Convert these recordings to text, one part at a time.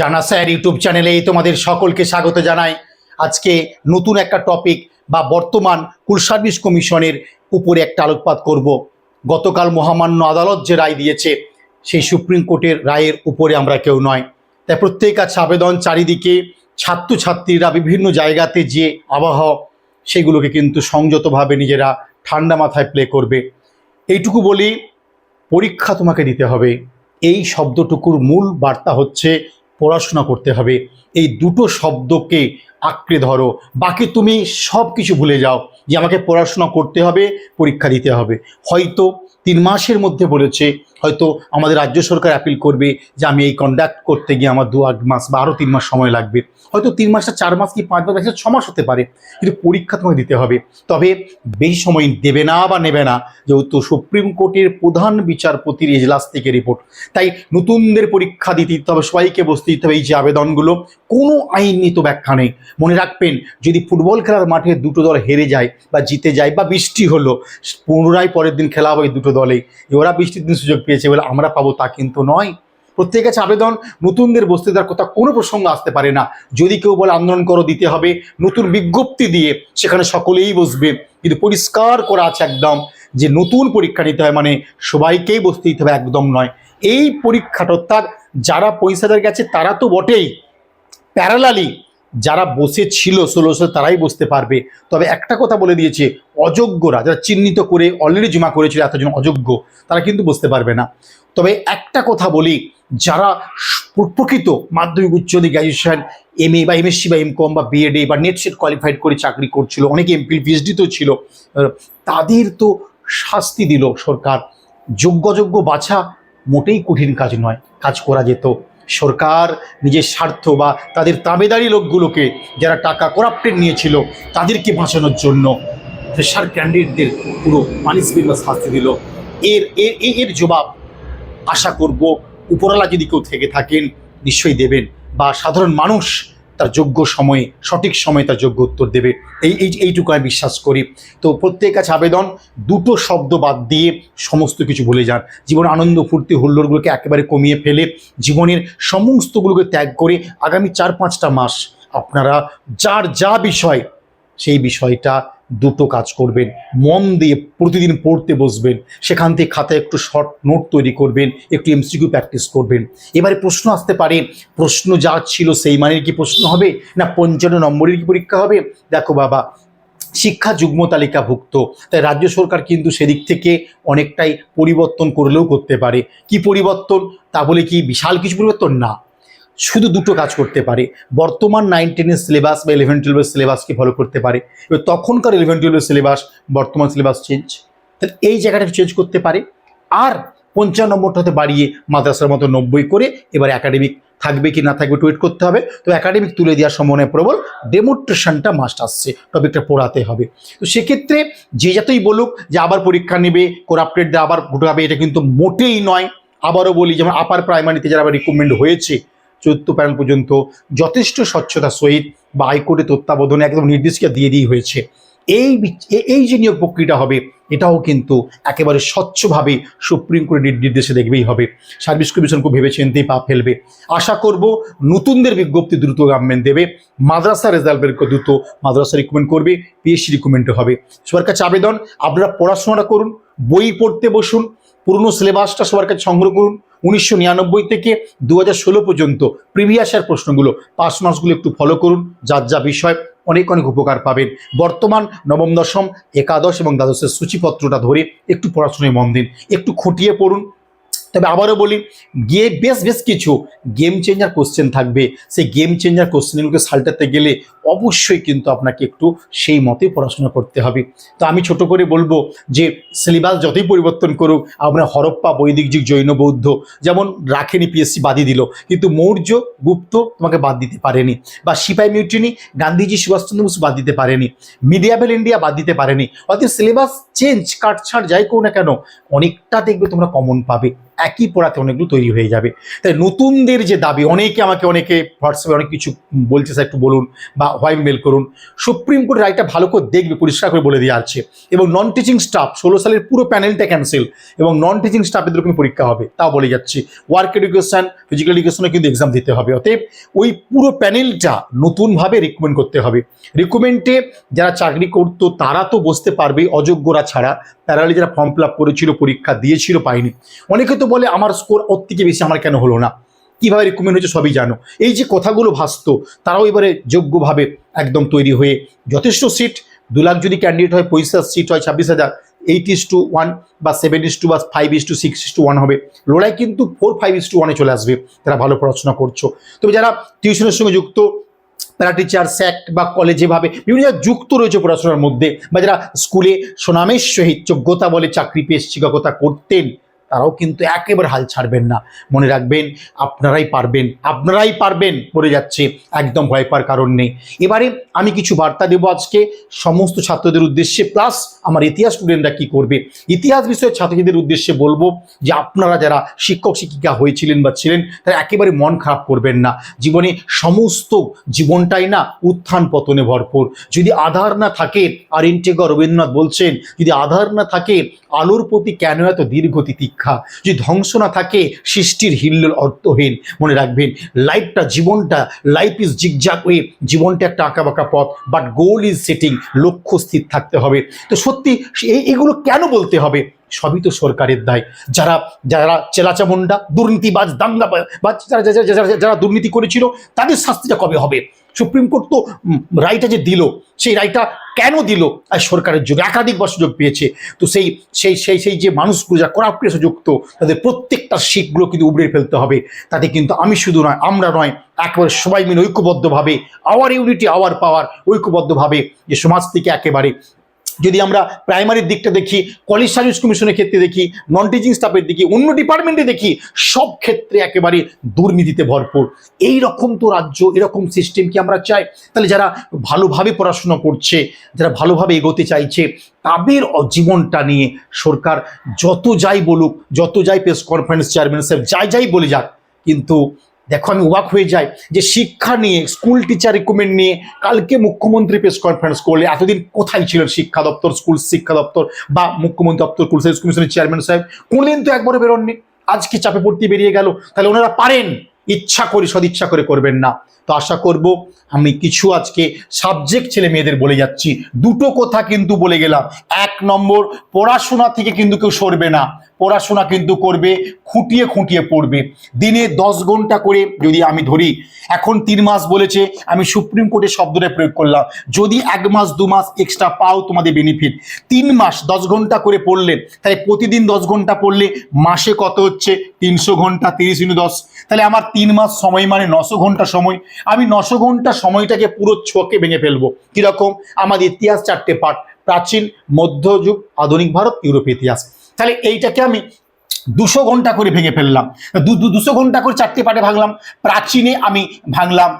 জানা sir YouTube চ্যানেলে তোমাদের সকলকে স্বাগত জানাই। আজকে নতুন একটা টপিক বা বর্তমান কুল সার্ভিস কমিশনের উপরে একটা আলোকপাত করব। গতকাল মহামান্য আদালত যে রায় দিয়েছে, সেই সুপ্রিম কোর্টের রায়ের উপরে আমরা কেউ নয়। তাই প্রত্যেক কাছে আবেদন চারিদিকে ছাত্রছাত্রীরা বিভিন্ন জায়গাতে যে আবহাওয়া সেগুলোকে কিন্তু সংযতভাবে নিজেরা ঠান্ডা মাথায় প্লে করবে। এইটুকু বলি, পরীক্ষা তোমাকে দিতে হবে। এই শব্দটুকুর মূল বার্তা হচ্ছে পড়াশোনা করতে হবে। এই দুটো শব্দকে আঁকড়ে ধরো। বাকি তুমি সব কিছু ভুলে যাও যে আমাকে পড়াশোনা করতে হবে, পরীক্ষা দিতে হবে। হয়তো তিন মাসের মধ্যে বলেছে হয়তো আমাদের রাজ্য সরকার অ্যাপিল করবে যে আমি এই কন্ডাক্ট করতে গিয়ে আমার দু এক মাস বা আরও তিন মাস সময় লাগবে। হয়তো তিন মাসটা চার মাস কি পাঁচ মাস ছ মাস হতে পারে। কিন্তু পরীক্ষা তোমাকে দিতে হবে। তবে বেশি সময় দেবে না বা নেবে না। যেহেতু সুপ্রিম কোর্টের প্রধান বিচারপতির এজলাস থেকে রিপোর্ট তাই নতুনদের পরীক্ষা দিতে দিতে হবে, সবাইকে বসতে দিতে হবে এই যে আবেদনগুলো। কোনো আইনগত ব্যাখ্যা নেই। মনে রাখবেন, যদি ফুটবল খেলার মাঠে দুটো দল হেরে যায় বা জিতে যায় বা বৃষ্টি হলো, পুনরায় পরের দিন খেলা হবে দুটো দলেই ওরা বৃষ্টির দিন সুযোগ পেয়েছে বলে আমরা পাবো তা কিন্তু নয়। প্রত্যেকের কাছে আবেদন, নতুনদের বসতে দেওয়ার কথা কোনো প্রসঙ্গ আসতে পারে না। যদি কেউ বলে আন্দোলন করো, দিতে হবে। নতুন বিজ্ঞপ্তি দিয়ে সেখানে সকলেই বসবে। কিন্তু পরিষ্কার করা আছে একদম যে নতুন পরীক্ষা নিতে হয় মানে সবাইকেই বসতে দিতে হবে একদম নয়। এই পরীক্ষাটা অর্থাৎ যারা পয়সাদার গেছে তারা তো বটেই। প্যারালালি যারা বসে ছিল ষোলো বছর তারাই বসতে পারবে। তবে একটা কথা বলে দিয়েছে, অযোগ্যরা, যারা চিহ্নিত করে অলরেডি জমা করেছিল এতজন অযোগ্য, তারা কিন্তু বসতে পারবে না। তবে একটা কথা বলি, যারা প্রকৃত মাধ্যমিক উচ্চ গ্র্যাজুয়েশন এম এ বা এমএসসি বা এম কম বা বিএডে বা নেট সেট কোয়ালিফাইড করে চাকরি করছিল, অনেকে এমপি পিএইচডিতেও ছিল তাদের তো শাস্তি দিল সরকার। যোগ্য যোগ্য বাছা মোটেই কঠিন কাজ নয়, কাজ করা যেত। সরকার, নিজের স্বার্থ বা তাদের তাবেদারি লোকগুলোকে যারা টাকা করাপ্টেড নিয়েছিল, তাদেরকে বাঁচানোর জন্য ফ্রেশার ক্যান্ডিডেটদের পুরো পানিশমেন্ট বা শাস্তি দিল। এর এর এর জবাব আশা করব উপরওয়ালা যদি কেউ থেকে থাকেন, নিশ্চয়ই দেবেন বা সাধারণ মানুষ তার যোগ্য সময়ে, সঠিক সময়ে তার যোগ্য উত্তর দেবে। এই এই, এইটুকু আমি বিশ্বাস করি। তো প্রত্যেক কাছে আবেদন, দুটো শব্দ বাদ দিয়ে সমস্ত কিছু ভুলে যান। জীবন আনন্দ, ফুর্তি, হুল্লোড়গুলোকে একেবারে কমিয়ে ফেলে জীবনের সমস্তগুলোকে ত্যাগ করে আগামী চার পাঁচটা মাস আপনারা যার যা বিষয়, সেই বিষয়টা দুটো কাজ করবেন, মন দিয়ে প্রতিদিন পড়তে বসবেন, সেখান থেকে খাতায় একটু শর্ট নোট তৈরি করবেন, একটু এমসিকিউ প্র্যাকটিস করবেন। এবারে প্রশ্ন আসতে পারে, প্রশ্ন যা ছিল সেই মানের কি প্রশ্ন হবে, না পঞ্চান্ন নম্বরের কি পরীক্ষা হবে? দেখো বাবা, শিক্ষা যুগ্ম তালিকাভুক্ত, তাই রাজ্য সরকার কিন্তু সেদিক থেকে অনেকটাই পরিবর্তন করলেও করতে পারে। কি পরিবর্তন? তা বলে কি বিশাল কিছু পরিবর্তন? না। শুধু দুটো কাজ করতে পারে। বর্তমান নাইন টেনের সিলেবাস বা ইলেভেন টুয়েলভের সিলেবাসকে ফলো করতে পারে? এবার তখনকার ইলেভেন টুয়েলভের সিলেবাস বর্তমান সিলেবাস চেঞ্জ তাহলে এই জায়গাটা চেঞ্জ করতে পারে। আর পঞ্চান্ন নম্বরটা হতে বাড়িয়ে মাদ্রাসার মতো নব্বই করে এবার একাডেমিক থাকবে কি না থাকবে টুইট করতে হবে। তো একাডেমিক তুলে দেওয়ার সম্ভাবনা প্রবল ডেমোট্রেশনটা মাস্ট আসছে টপিকটা পড়াতে হবে। তো সেক্ষেত্রে যে যতই বলুক যে আবার পরীক্ষা নেবে করাপ্টেড আবার ঘুটাবে এটা কিন্তু মোটেই নয়। আবারও বলি, যেমন আপার প্রাইমারিতে যারা আবার রিকমেন্ড হয়েছে চতুর্থ প্যানেল পর্যন্ত যথেষ্ট স্বচ্ছতা সহিত বা হাইকোর্টের তত্ত্বাবধানে একদম নির্দেশিকা দিয়ে দিয়ে হয়েছে। এই এই যে নিয়োগ প্রক্রিয়াটা হবে, এটাও কিন্তু একেবারে স্বচ্ছভাবে সুপ্রিম কোর্টের নির্দেশে দেখবেই হবে। সার্ভিস কমিশন খুব ভেবে চিন্তেই পা ফেলবে। আশা করব নতুনদের বিজ্ঞপ্তি দ্রুত গভর্নমেন্ট দেবে। মাদ্রাসা রেজাল্ট বের দ্রুত মাদ্রাসা রিকমেন্ড করবে পিএসসি রিকমেন্ডও হবে। সবার কাছে আবেদন, আপনারা পড়াশোনাটা করুন, বই পড়তে বসুন, পুরনো সিলেবাসটা সবার কাছে সংগ্রহ করুন উনিশশো নিরানব্বই থেকে দু হাজার ষোলো পর্যন্ত প্রিভিয়াসের প্রশ্নগুলো পাঁচ মাসগুলো একটু ফলো করুন, যার যা বিষয় অনেক অনেক উপকার পাবেন। বর্তমান নবম, দশম, একাদশ এবং দ্বাদশের সূচিপত্রটা ধরে একটু পড়াশুনায় মন দিন, একটু খুঁটিয়ে পড়ুন তবে আবারও বলি, গিয়ে বেশ বেশ কিছু গেম চেঞ্জার কোশ্চেন থাকবে। সেই গেম চেঞ্জার কোশ্চেনগুলোকে সাল্টাতে গেলে অবশ্যই কিন্তু আপনাকে একটু সেই মতে পড়াশোনা করতে হবে। তো আমি ছোট করে বলব যে সিলেবাস যতই পরিবর্তন করুক, আমরা হরপ্পা বৈদিক যুগ জৈন, বৌদ্ধ, যেমন রাখেনি পিএসসি বাদই দিল, কিন্তু মৌর্য, গুপ্ত তোমাকে বাদ দিতে পারেনি বা সিপাই মিউটিনি গান্ধীজি, সুভাষচন্দ্র বসু বাদ দিতে পারেনি, মিডিয়াবেল ইন্ডিয়া বাদ দিতে পারেনি। অর্থাৎ সিলেবাস চেঞ্জ কাটছাড় যাই করো না কেন, অনেকটা দেখবে তোমরা কমন পাবে। একই পড়াতে অনেকগুলো তৈরি হয়ে যাবে। তাই নতুনদের যে দাবি, অনেকে আমাকে অনেকে হোয়াটসঅ্যাপে অনেক কিছু বলছে, স্যার একটু বলুন বা হোয়াইট মেল করুন। সুপ্রিম কোর্টের রায়টা ভালো করে দেখবে, পরিষ্কার করে বলে দিয়ে আছে। এবং নন টিচিং স্টাফ ষোলো সালের পুরো প্যানেলটা ক্যান্সেল এবং নন টিচিং স্টাফের রকম পরীক্ষা হবে, তাও বলে যাচ্ছি। ওয়ার্ক এডুকেশন ফিজিক্যাল এডুকেশনে কিন্তু এক্সাম দিতে হবে। অতএব ওই পুরো প্যানেলটা নতুনভাবে রিকমেন্ড করতে হবে। রিকমেন্ডে যারা চাকরি করতো, তারা তো বসতে পারবে অযোগ্যরা ছাড়া প্যারালি যারা ফর্ম ফিল আপ করেছিল, পরীক্ষা দিয়েছিল পায়নি অনেকে তো বলে, আমার স্কোর ওর থেকে বেশি, আমার কেন হলো না? কীভাবে রিকমেন্ড হয়েছে সবই জানো। এই যে কথাগুলো ভাসতো, তারাও এবারে যোগ্যভাবে একদম তৈরি হয়ে যথেষ্ট সিট দু লাখ যদি ক্যান্ডিডেট হয়, পঁচিশ সিট হয়, ছাব্বিশ হাজার এইট ইস টু ওয়ান বা সেভেন ইস টু বা five is two six is two one হবে। লড়াই কিন্তু ফোর ফাইভ ইস টু ওয়ানে চলে আসবে, যারা ভালো পড়াশোনা করছ। তবে যারা টিউশনের সঙ্গে যুক্ত প্যারা টিচার স্যাক্ট বা কলেজে ভাবে বিভিন্ন জায়গায় যুক্ত রয়েছে পড়াশোনার মধ্যে বা যারা স্কুলে সুনামের সহিত যোগ্যতা বলে চাকরি পেয়ে শিক্ষকতা করতেন তারাও কিন্তু একেবারে হাল ছাড়বেন না। মনে রাখবেন, আপনারাই পারবেন আপনারাই পারবেন পড়ে যাচ্ছে, একদম ভয় পাওয়ার কারণ নেই। এবারে আমি কিছু বার্তা দেবো আজকে সমস্ত ছাত্রদের উদ্দেশ্যে প্লাস আমার ইতিহাস স্টুডেন্টরা কি করবে। ইতিহাস বিষয়ের ছাত্রছাত্রীদের উদ্দেশ্যে বলব যে আপনারা যারা শিক্ষক, শিক্ষিকা হয়েছিলেন বা ছিলেন, তারা একেবারে মন খারাপ করবেন না। জীবনে সমস্ত জীবনটাই না উত্থান পতনে ভরপুর। যদি আধার না থাকে, আর ইন্টেগর রবীন্দ্রনাথ বলছেন, যদি আধার না থাকে, আলোর প্রতি কেন এত দীর্ঘ যদি ধ্বংস না থাকে, সৃষ্টির হিল্লোল অর্থহীন। মনে রাখবেন, লাইফটা, জীবনটা লাইফ ইজ জিগজাগ ওয়ে জীবনটা একটা আঁকা বাঁকা পথ বাট গোল ইজ সেটিং লক্ষ্য স্থির থাকতে হবে। তো সত্যি এগুলো কেন বলতে হবে? সবই তো সরকারের দায়। যারা যারা চেলাচামুন্ডা দুর্নীতিবাজ দাঙ্গা বা যারা, যারা- যারা যারা দুর্নীতি করেছিল, তাদের শাস্তিটা কবে হবে? সুপ্রিম কোর্ট তো রায়টা যে দিল, সেই রায়টা কেন দিল? আর সরকারের যুগে একাধিকবার সুযোগ পেয়েছে। তো সেই সেই সেই সেই যে মানুষগুলো যারা করাপ্টের যুক্ত, তাদের প্রত্যেকটা শিখগুলো কিন্তু উবড়ে ফেলতে হবে। তাতে কিন্তু আমি শুধু নয়, আমরা নয়, একেবারে সবাই মিলে ঐক্যবদ্ধভাবে আওয়ার ইউনিটি আওয়ার পাওয়ার ঐক্যবদ্ধভাবে যে সমাজ থেকে একেবারে যদি আমরা প্রাইমারির দিকটা দেখি কলেজ সার্ভিস কমিশনের ক্ষেত্রে দেখি নন টিচিং স্টাফের দেখি অন্য ডিপার্টমেন্টে দেখি, সব ক্ষেত্রে একেবারে দুর্নীতিতে ভরপুর। এই রকম তো রাজ্য, এরকম সিস্টেম কি আমরা চাই? তাহলে যারা ভালোভাবে পড়াশোনা করছে, যারা ভালোভাবে এগোতে চাইছে, তাদের জীবনটা নিয়ে সরকার যত যাই বলুক, যত যাই প্রেস কনফারেন্স চেয়ারম্যান সাহেব, যাই যাই বলে যাক, কিন্তু দেখো, আমি অবাক হয়ে যাই যে শিক্ষা নিয়ে স্কুল টিচার রিকমেন্ড নিয়ে কালকে মুখ্যমন্ত্রী প্রেস কনফারেন্স করলে এতদিন কোথায় ছিলেন শিক্ষা দপ্তর স্কুল শিক্ষা দপ্তর বা মুখ্যমন্ত্রী দপ্তর স্কুল সার্ভিস কমিশনের চেয়ারম্যান সাহেব? কোনদিন তো একবারে বেরোননি। আজকে চাপে পড়তে বেরিয়ে গেল। তাহলে ওনারা পারেন। ইচ্ছা করে, সদিচ্ছা করে করবেন না। তো আশা করব আমি কিছু আজকে সাবজেক্ট ছেলে মেয়েদের বলে যাচ্ছি। দুটো কথা কিন্তু বলে গেলাম। এক নম্বর, পড়াশোনা থেকে কিন্তু কেউ সরবে না। পড়াশোনা কিন্তু করবে, খুঁটিয়ে খুঁটিয়ে পড়বে। দিনে দশ ঘণ্টা করে যদি আমি ধরি, এখন তিন মাস বলেছে, আমি সুপ্রিম কোর্টের শব্দটা প্রয়োগ করলাম। যদি এক মাস, দু মাস এক্সট্রা পাও তোমাদের বেনিফিট তিন মাস, দশ ঘণ্টা করে পড়লে তাই প্রতিদিন দশ ঘণ্টা পড়লে মাসে কত হচ্ছে? তিনশো ঘণ্টা, তিরিশ ইনু দশ। তাহলে আমার তিন মাস সময় মানে নশো ঘণ্টা সময়। আমি নশো ঘণ্টা সময়টাকে পুরো ছোঁকে ভেঙে ফেলব। কীরকম? আমাদের ইতিহাস চারটে পাঠ। প্রাচীন, মধ্যযুগ, আধুনিক ভারত ইউরোপীয় ইতিহাস। তাহলে এইটাকে আমি দুশো ঘণ্টা করে ভেঙে ফেললাম। দুশো ঘণ্টা করে চারটে পার্টে ভাঙলাম। প্রাচীনে আমি ভাঙলাম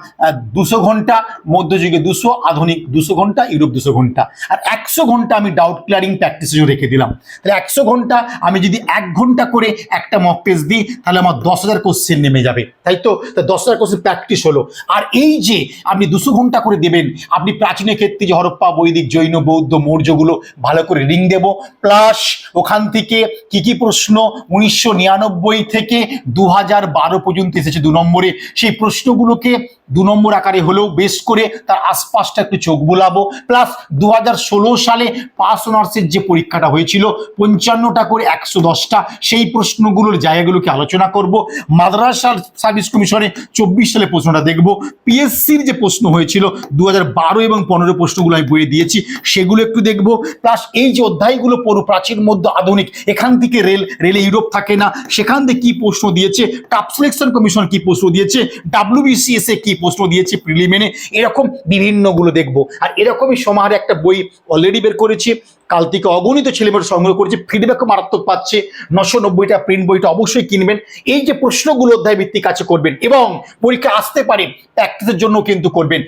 দুশো ঘণ্টা, মধ্যযুগে দুশো, আধুনিক দুশো ঘণ্টা, ইউরোপ দুশো ঘণ্টা। আর একশো ঘণ্টা আমি ডাউট ক্লিয়ারিং প্র্যাকটিসের জন্য রেখে দিলাম। তাহলে একশো ঘণ্টা আমি যদি এক ঘণ্টা করে একটা মক টেস্ট দিই, তাহলে আমার দশ হাজার কোশ্চেন নেমে যাবে। তাই তো? তা দশ হাজার কোশ্চেন প্র্যাকটিস হলো। আর এই যে আপনি দুশো ঘণ্টা করে দেবেন, আপনি প্রাচীনের ক্ষেত্রে যে হরপ্পা, বৈদিক, জৈন, বৌদ্ধ, মৌর্যগুলো ভালো করে রিং দেব প্লাস ওখান থেকে কি কি প্রশ্ন উনিশশো নিরানব্বই থেকে দু হাজার বারো পর্যন্ত এসেছে দু নম্বরে। সেই প্রশ্নগুলোকে দু নম্বর আকারে হলেও বেশ করে তার আশপাশটা একটু চোখ বোলাবো। প্লাস দু হাজার ষোলো সালে পাস অনার্সের যে পরীক্ষাটা হয়েছিল, পঞ্চান্নটা করে একশো দশটা, সেই প্রশ্নগুলোর জায়গাগুলোকে আলোচনা করব। মাদ্রাসা সার্ভিস কমিশনে চব্বিশ সালে প্রশ্নটা দেখব। পিএসসির যে প্রশ্ন হয়েছিল দু বারো এবং পনেরো প্রশ্নগুলো আমি বইয়ে দিয়েছি, সেগুলো একটু দেখব। প্লাস এই যে অধ্যায়গুলো পড়ো, প্রাচীন, মধ্য, আধুনিক, এখান থেকে রেল, রেলে ইউরোপ থাকে না। সেখান থেকে কি প্রশ্ন দিয়েছে? টাপ সিলেকশন কমিশন কি প্রশ্ন দিয়েছে? ডাব্লিউবিসিএস এ কি প্রশ্ন দিয়েছে? প্রিলিমেনে এরকম বিভিন্নগুলো দেখব। আর এরকমই সমাহারে একটা বই অলরেডি বের করেছি। কাল থেকে অগণিত ছেলেমেয়েরা সংগ্রহ করেছে ফিডব্যাকও মারাত্মক পাচ্ছে। নশো নব্বইটা প্রিন্ট বইটা অবশ্যই কিনবেন। এই যে প্রশ্নগুলো অধ্যায় ভিত্তিক কাছে করবেন এবং পরীক্ষা আসতে পারে প্র্যাকটিসের জন্য কিন্তু করবেন।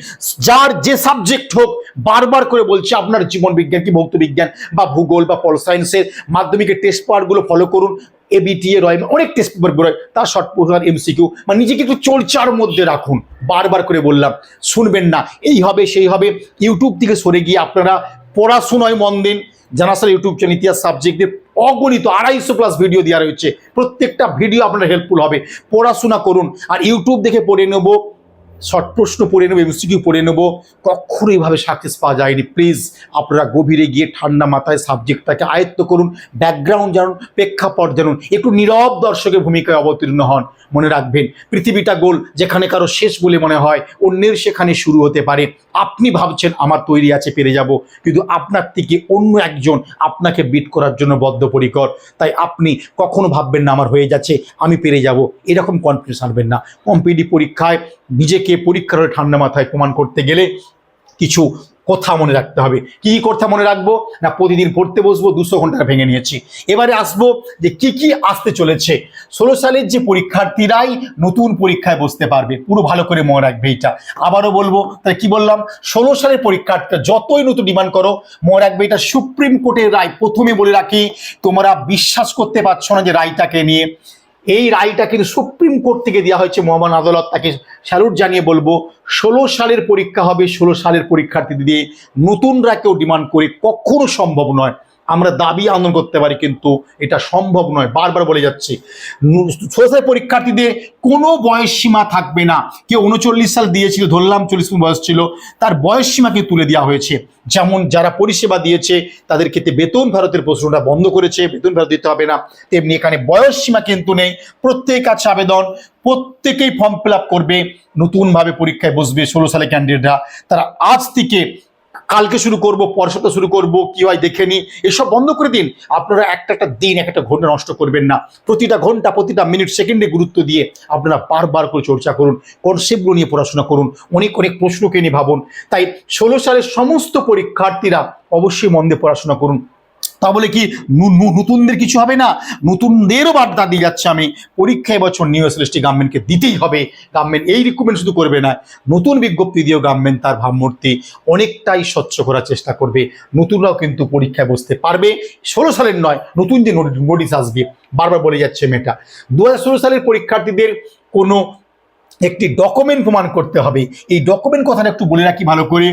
যার যে সাবজেক্ট হোক, বারবার করে বলছি, আপনার জীবন বিজ্ঞান কি ভৌত বিজ্ঞান বা ভূগোল বা পল সায়েন্সের মাধ্যমিকের টেস্ট পেপারগুলো ফলো করুন। এবিটিএ অনেক টেস্ট পেপার বেরোয় তার এমসিকিউ মানে মধ্যে রাখুন। বারবার করে বললাম, শুনবেন না ইউটিউব থেকে সরে গিয়ে আপনারা পড়াশোনায় মন দিন। জানা স্যার ইউটিউব চ্যানেল ইতিহাস সাবজেক্টে অগণিত, আড়াইশো প্লাস ভিডিও দেওয়া রয়েছে। প্রত্যেকটা ভিডিও আপনার হেল্পফুল হবে। পড়াশোনা করুন। আর ইউটিউব দেখে পড়ে নেব। শর্ট প্রশ্ন পড়ে নেব এমসিকিউ পড়ে নেব। কখনো এইভাবে সাকসেস পাওয়া যায়নি। প্লিজ আপনারা গভীরে গিয়ে ঠান্ডা মাথায় সাবজেক্টটাকে আয়ত্ত করুন ব্যাকগ্রাউন্ড জানুন, প্রেক্ষাপট জানুন, একটু নীরব দর্শকের ভূমিকায় অবতীর্ণ হন, মনে রাখবেন। পৃথিবীটা গোল, যেখানে কারও শেষ বলে মনে হয়, অন্যের সেখানে শুরু হতে পারে। আপনি ভাবছেন, আমার তৈরি আছে, পেরে যাব। কিন্তু আপনার থেকে অন্য একজন আপনাকে বিট করার জন্য বদ্ধপরিকর। তাই আপনি কখনো ভাববেন না, আমার হয়ে যাচ্ছে, আমি পেরে যাব। এরকম কনফিডেন্স আনবেন না। কম্পিটিভ পরীক্ষায় নিজেকে পরীক্ষার ঠান্ডা মাথায় প্রমাণ করতে গেলে কিছু কথা মনে রাখতে হবে। কি কি কথা মনে রাখব? না, প্রতিদিন পড়তে বসবো, দুশো ঘণ্টা ভেঙে নিয়েছি। এবারে আসব যে কি কি আসতে চলেছে। ষোলো সালের যে পরীক্ষার্থীরাই নতুন পরীক্ষায় বসতে পারবে। পুরো ভালো করে মনে রাখবে এইটা আবারও বলব তাই কি বললাম? ষোলো সালের পরীক্ষার্থীরা যতই নতুন ডিমান্ড করো, মনে রাখবে এটা সুপ্রিম কোর্টের রায়। প্রথমে বলে রাখি, তোমরা বিশ্বাস করতে পারছ না যে রায়টাকে নিয়ে। এই রায়টা কিন্তু সুপ্রিম কোর্ট থেকে দেওয়া হয়েছে মহামান আদালত। তাকে স্যালুট জানিয়ে বলব, ষোলো সালের পরীক্ষা হবে, ষোলো সালের পরীক্ষার্থী দিয়ে নতুনরা কেউ ডিমান্ড করে কখনো সম্ভব নয়। আমরা দাবি আন্দোলন করতে পারি, কিন্তু এটা সম্ভব নয়। বারবার বলে যাচ্ছি ষোলো পরীক্ষার্থীদের কোনো বয়স সীমা থাকবে না। কেউ উনচল্লিশ সাল দিয়েছিল, ধরলাম চল্লিশ বয়স ছিল, তার বয়স সীমাকে তুলে দেওয়া হয়েছে। যেমন যারা পরিষেবা দিয়েছে, তাদের ক্ষেত্রে বেতন ভারতের প্রশ্নটা বন্ধ করেছে, বেতন ভারত দিতে হবে না। তেমনি এখানে বয়স সীমা কিন্তু নেই। প্রত্যেক কাছে আবেদন, প্রত্যেকেই ফর্ম ফিল করবে। নতুনভাবে পরীক্ষায় বসবে ষোলো সালে ক্যান্ডিডেটরা তারা আজ থেকে কালকে শুরু করব পর সপ্তাহ শুরু করব, কি হয় দেখে নি। এসব বন্ধ করে দিন। আপনারা একটা একটা দিন এক একটা ঘণ্টা নষ্ট করবেন না। প্রতিটা ঘণ্টা, প্রতিটা মিনিট, সেকেন্ডে গুরুত্ব দিয়ে আপনারা বারবার করে চর্চা করুন কনসেপ্টগুলো নিয়ে পড়াশোনা করুন, অনেক অনেক প্রশ্নকে নিয়ে ভাবুন। তাই ষোলো সালের সমস্ত পরীক্ষার্থীরা অবশ্যই মন দিয়ে পড়াশোনা করুন। তা বলে কি নতুনদের কিছু হবে না? নতুনদেরও বার্তা দিয়ে যাচ্ছে আমি। পরীক্ষা এবছর নিউ এসএলএসটি গভর্নমেন্টকে দিতেই হবে। গভর্নমেন্ট এই রিক্রুটমেন্ট শুধু করবে না, নতুন বিজ্ঞপ্তি দিয়েও গভর্নমেন্ট তার ভাবমূর্তি অনেকটাই স্বচ্ছ করার চেষ্টা করবে। নতুনরাও কিন্তু পরীক্ষায় বসতে পারবে। ষোলো সালের নয়, নতুন যে নোটিশ আসবে, বারবার বলে যাচ্ছে মেয়েটা। দু হাজার ষোলো সালের পরীক্ষার্থীদের কোনো একটি ডকুমেন্ট প্রমাণ করতে হবে। এই ডকুমেন্ট কথাটা একটু বলে রাখি ভালো করে।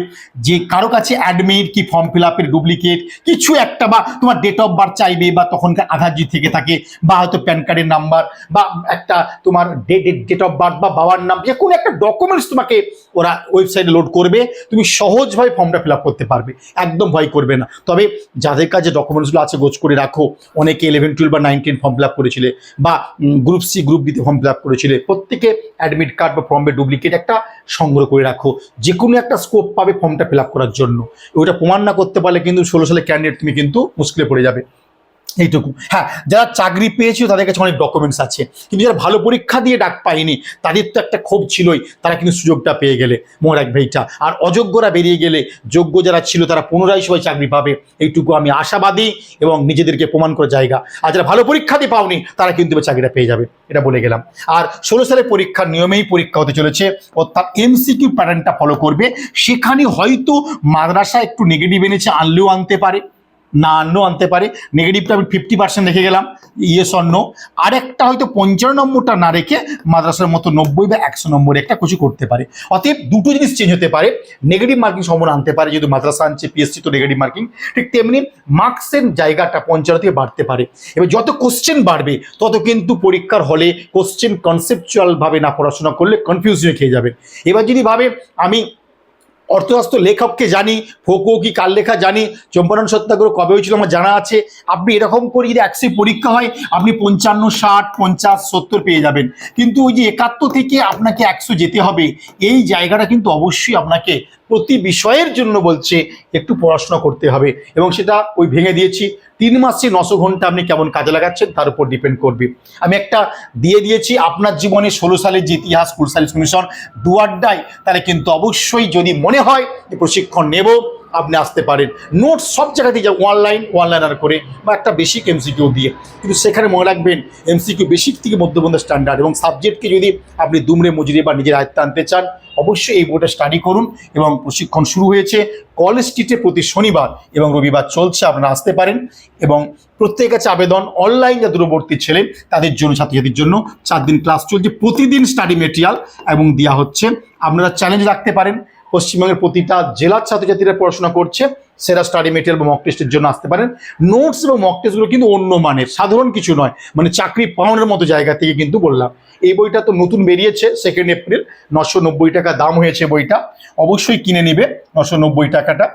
যে কারও কাছে অ্যাডমিট কি ফর্ম ফিল আপের ডুপ্লিকেট কিছু একটা বা তোমার ডেট অফ বার্থ চাইবে বা তখনকার আধার জি থেকে থাকে বা হয়তো প্যান কার্ডের নাম্বার বা একটা তোমার ডেট অফ বার্থ বা বাবার নাম, যে কোনো একটা ডকুমেন্টস তোমাকে ওরা ওয়েবসাইটে লোড করবে। তুমি সহজভাবে ফর্মটা ফিল আপ করতে পারবে। একদম ভয় করবে না। তবে যাদের কাছে ডকুমেন্টসগুলো আছে গোছ করে রাখো। অনেকে ইলেভেন টুয়েলভ বা নাইনটিন ফর্ম ফিল আপ করেছিলে বা গ্রুপ সি গ্রুপ ডিতে ফর্ম ফিল আপ করেছিলে। প্রত্যেকে অ্যাডমিট কার্ড বা ফর্মের ডুপ্লিকেট একটা সংগ্রহ করে রাখো। যে কোনো একটা স্কোপ পাবে ফর্মটা ফিল করার জন্য। ওইটা প্রমাণ না করতে পারলে কিন্তু ষোলো সালে ক্যান্ডিডেট তুমি কিন্তু মুশকিলে পড়ে যাবে। এইটুকু। হ্যাঁ যারা চাকরি পেয়েছিল তাদের কাছে অনেক ডকুমেন্টস আছে। কিন্তু যারা ভালো পরীক্ষা দিয়ে ডাক পায়নি, তাদের তো একটা ক্ষোভ ছিলই, তারা কিন্তু সুযোগটা পেয়ে গেলে। মনে রাখবে এইটা আর অযোগ্যরা বেরিয়ে গেলে, যোগ্য যারা ছিল তারা পুনরায় সবাই চাকরি পাবে। এইটুকু আমি আশাবাদী এবং নিজেদেরকে প্রমাণ করার জায়গা। আর যারা ভালো পরীক্ষা দিয়ে পাওনি, তারা কিন্তু চাকরিটা পেয়ে যাবে, এটা বলে গেলাম। আর ষোলো সালের পরীক্ষার নিয়মেই পরীক্ষা হতে চলেছে, অর্থাৎ এমসিকিউ প্যাটার্নটা ফলো করবে। সেখানে হয়তো মাদ্রাসা একটু নেগেটিভ এনেছে, আনলেও আনতে পারে। না আনলেও আনতে পারে। নেগেটিভটা আমি ফিফটি পার্সেন্ট রেখে গেলাম। ইয়েস অন্য আর একটা হয়তো পঞ্চান্ন নম্বরটা না রেখে মাদ্রাসার মতো নব্বই বা একশো নম্বরে একটা কিছু করতে পারে। অতএব দুটো জিনিস চেঞ্জ হতে পারে। নেগেটিভ মার্কিং সম্পূর্ণ আনতে পারে, যেহেতু মাদ্রাসা আনছে পিএসসি তো নেগেটিভ মার্কিং ঠিক তেমনি মার্কসের জায়গাটা পঞ্চান্ন থেকে বাড়তে পারে। এবার যত কোশ্চেন বাড়বে, তত কিন্তু পরীক্ষার হলে কোশ্চেন কনসেপচুয়ালভাবে না পড়াশোনা করলে কনফিউজ হয়ে খেয়ে যাবে। এবার যদি ভাবে, আমি অর্থশাস্ত্র লেখককে জানি, ফোকো কি কার লেখা জানি, চম্পারণ সত্যাগ্রহ কবে হয়েছিল আমার জানা আছে। আপনি এরকম করে যদি একশো পরীক্ষা হয়, আপনি পঞ্চান্ন, ষাট, পঞ্চাশ, সত্তর পেয়ে যাবেন। কিন্তু ওই যে একাত্তর থেকে আপনাকে একশো যেতে হবে, এই জায়গাটা কিন্তু অবশ্যই আপনাকে প্রতি বিষয়ের জন্য বলছে একটু পড়াশোনা করতে হবে। এবং সেটা ওই ভেঙে দিয়েছি। তিন মাসে নশো ঘণ্টা আপনি কেমন কাজে লাগাচ্ছেন তার উপর ডিপেন্ড করবে। আমি একটা দিয়ে দিয়েছি, আপনার জীবনে ষোলো সালের যে ইতিহাস স্কুল কমিশন দুয়ারডায় তাহলে কিন্তু অবশ্যই যদি মনে হয় যে প্রশিক্ষণ নেব আপনি আসতে পারেন। নোটস সব জায়গাতেই যা অনলাইন অনলাইনার করে, বা একটা বেসিক এমসিকিউ দিয়ে। কিন্তু সেখানে মনে রাখবেন এমসিকিউ বেসিক থেকে মধ্যবন্ধ স্ট্যান্ডার্ড এবং সাবজেক্টকে যদি আপনি দুমড়ে মজুরি বা নিজের আয়ত্তে আনতে চান, অবশ্যই এই বইটা স্টাডি করুন এবং প্রশিক্ষণ শুরু হয়েছে। কলেজ স্ট্রিটে প্রতি শনিবার এবং রবিবার চলছে, আপনারা আসতে পারেন এবং প্রত্যেকের কাছে আবেদন অনলাইন যা দূরবর্তী ছেলে, তাদের জন্য ছাত্রছাত্রীর জন্য চার দিন ক্লাস চলছে। প্রতিদিন স্টাডি মেটেরিয়াল এবং দেওয়া হচ্ছে। আপনারা চ্যালেঞ্জ রাখতে পারেন। পশ্চিমবঙ্গের প্রতিটা জেলার ছাত্রছাত্রীরা পড়াশোনা করছে। সেরা স্টাডি মেটেরিয়াল বা মক টেস্টের জন্য আসতে পারেন। নোটস এবং মক টেস্টগুলো কিন্তু অন্য মানের, সাধারণ কিছু নয়। মানে চাকরি পাওয়ানোর মতো জায়গা থেকে কিন্তু বললাম। এই বইটা তো নতুন বেরিয়েছে সেকেন্ড এপ্রিল নশো টাকা দাম হয়েছে বইটা। অবশ্যই কিনে নেবে নশো টাকাটা।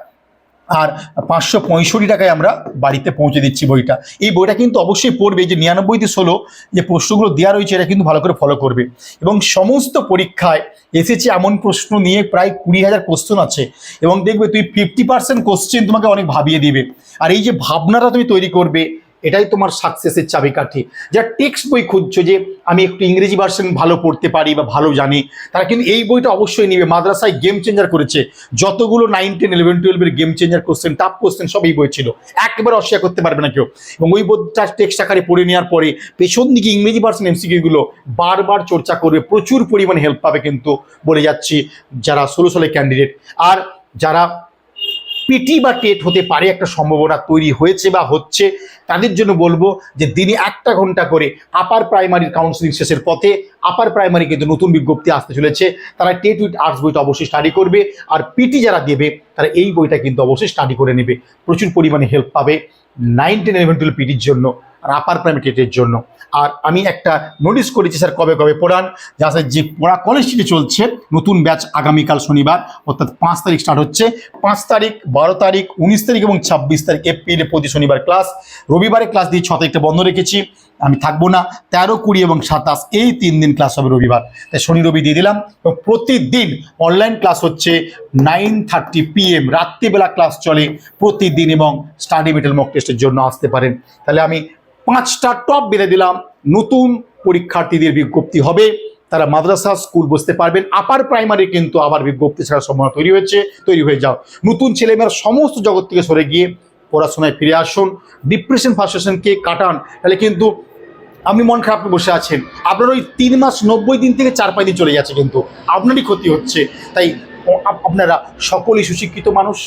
আর পাঁচশো পঁয়ষট্টি টাকায় আমরা বাড়িতে পৌঁছে দিচ্ছি বইটা। এই বইটা কিন্তু অবশ্যই পড়বে যে নিরানব্বইতে ষোলো, যে প্রশ্নগুলো দেওয়া রয়েছে, এটা কিন্তু ভালো করে ফলো করবে। এবং সমস্ত পরীক্ষায় এসেছে এমন প্রশ্ন নিয়ে প্রায় কুড়ি হাজার কোশ্চেন আছে। এবং দেখবে তুই ফিফটি পার্সেন্ট কোশ্চেন তোমাকে অনেক ভাবিয়ে দিবে। আর এই যে ভাবনাটা তুমি তৈরি করবে এটাই তোমার সাকসেসের চাবিকাঠি। যা টেক্সট বই খুঁজছো যে আমি একটু ইংরেজি ভার্সন ভালো পড়তে পারি বা ভালো জানি, তারা কিন্তু এই বইটা অবশ্যই নিবে। মাদ্রাসায় গেম চেঞ্জার করেছে। যতগুলো নাইন টেন ইলেভেন টুয়েলভের game changer question tough question সব এই বই ছিল। একেবারে অস্বীকার করতে পারবে না কেউ। এবং ওই বইটা টেক্সট আকারে পড়ে নেওয়ার পরে পেছন দিকে ইংরেজি ভার্সন এমসিকিউগুলো বারবার চর্চা করবে। প্রচুর পরিমাণে হেল্প পাবে কিন্তু বলে যাচ্ছি যারা ষোলো সালের ক্যান্ডিডেট আর যারা পিটি বা টেট হতে পারে একটা সম্ভাবনা তৈরি হয়েছে বা হচ্ছে। তাদের জন্য বলব যে দিনে একটা ঘণ্টা করে আপার প্রাইমারির কাউন্সিলিং শেষের পথে আপার প্রাইমারি কিন্তু নতুন বিজ্ঞপ্তি আসতে চলেছে। তারা টেট উইথ আর্টস বইটা অবশ্যই স্টাডি করবে আর পিটি যারা দেবে, তারা এই বইটা কিন্তু অবশ্যই স্টাডি করে নেবে। প্রচুর পরিমাণে হেল্প পাবে। নাইনটিন ইলেভেন টুয়েলভ পিটির জন্য। আর আপার প্রাইমারি টেটের জন্য। আর আমি একটা নোটিস করেছি স্যার কবে কবে পড়ান, যা স্যার যে পড়া কলেজ স্ট্রিটে চলছে, নতুন ব্যাচ আগামীকাল শনিবার, অর্থাৎ পাঁচ তারিখ স্টার্ট হচ্ছে। পাঁচ তারিখ, বারো তারিখ, উনিশ তারিখ এবং ছাব্বিশ তারিখ এপ্রিলে প্রতি শনিবার ক্লাস রবিবারে ক্লাস দিয়ে ছ তারিখটা বন্ধ রেখেছি, আমি থাকব না। তেরো, কুড়ি এবং সাতাশ, এই তিন দিন ক্লাস হবে রবিবার। তাই শনি, রবি দিয়ে দিলাম। এবং প্রতিদিন অনলাইন ক্লাস হচ্ছে নাইন থার্টি পিএম রাত্রিবেলা ক্লাস চলে প্রতিদিন এবং স্টাডি মেটেল মক টেস্টের জন্য আসতে পারেন। তাহলে আমি পাঁচটা টপ বেঁধে দিলাম। নতুন পরীক্ষার্থীদের বিজ্ঞপ্তি হবে। তারা মাদ্রাসা, স্কুল বসতে পারবেন। আপার প্রাইমারি কিন্তু আবার বিজ্ঞপ্তি ছাড়া সম্ভাবনা তৈরি হয়েছে, তৈরি হয়ে যাও। নতুন ছেলেমেয়েরা সমস্ত জগৎ থেকে সরে গিয়ে পড়াশোনায় ফিরে আসুন। ডিপ্রেশন ফার্স্টেশনকে কাটান। তাহলে কিন্তু আপনি মন খারাপ বসে আছেন। আপনার ওই তিন মাস নব্বই দিন থেকে চার পাঁচ দিন চলে যাচ্ছে কিন্তু। আপনারই ক্ষতি হচ্ছে। তাই আপনারা সকলেই সুশিক্ষিত মানুষ।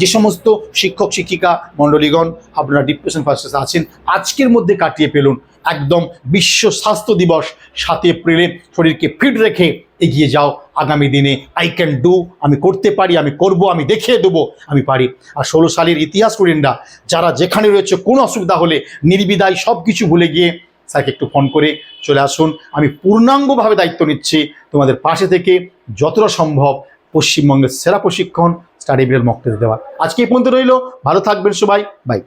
যে সমস্ত শিক্ষক, শিক্ষিকা, মণ্ডলীগণ, আপনারা ডিপ্রেশন ফার্স্টেস আছেন, আজকের মধ্যে কাটিয়ে ফেলুন। একদম বিশ্ব স্বাস্থ্য দিবস সাত এপ্রিলে। শরীরকে ফিট রেখে এগিয়ে যাও। আগামী দিনে আই ক্যান ডু আমি করতে পারি, আমি করব, আমি দেখিয়ে দেবো, আমি পারি। আর ষোলো সালের ইতিহাস স্টুডেন্টরা যারা যেখানে রয়েছে, কোনো অসুবিধা হলে নির্বিদায় সব কিছু ভুলে গিয়ে স্যারকে একটু ফোন করে চলে আসুন। আমি পূর্ণাঙ্গভাবে দায়িত্ব নিচ্ছি। তোমাদের পাশে থেকে যতটা সম্ভব পশ্চিমবঙ্গের সেরা প্রশিক্ষণ স্টাডি বিরের মক্তেজ দেওয়া আজকে এই পর্যন্ত রইল। ভালো থাকবেন সবাই। বাই।